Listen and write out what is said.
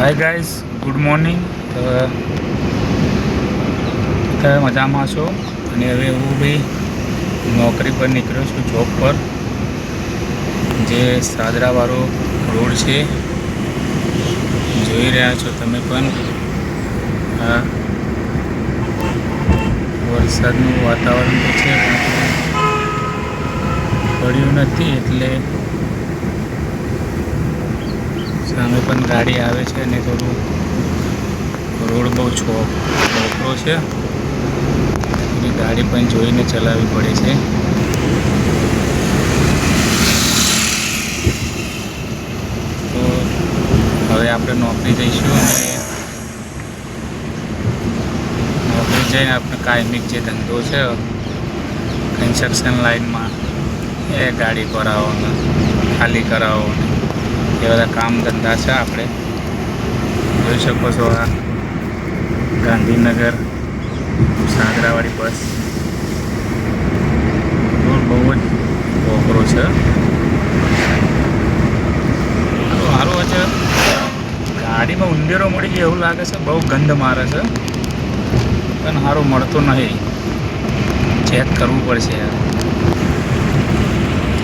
Hi guys good morning તો, તમે મજામાં છો અને હવે હું બી નોકરી પર નીકળ્યો છું જોબ પર. જે સાદરાવાળો રોડ છે, જોઈ રહ્યા છો તમે પણ. હા વરસાદનું વાતાવરણ તો છે પડ્યું નથી, એટલે સામે પણ ગાડી આવે છે અને થોડું રોડ બહુ છો છોકરો છે. એની ગાડી પણ જોઈને ચલાવવી પડે છે. તો હવે આપણે નોકરી જઈશું અને નોકરી જઈને આપણે કાયમિક જે ધંધો છે, કન્સ્ટ્રક્શન લાઈનમાં એ ગાડી કરાવવાનો ખાલી કરાવવાના. એ બધા કામ ધંધા છે આપણે. જોઈ શકો છો આ ગાંધીનગર સાગરાવાળી બસ. બહુ જ વોકરો છે. સારું છે ગાડીમાં ઉંદેરો મળી ગયો એવું લાગે છે. બહુ ગંધ મારે છે. પણ સારું મળતું નહીં. ચેક કરવું પડશે યાર.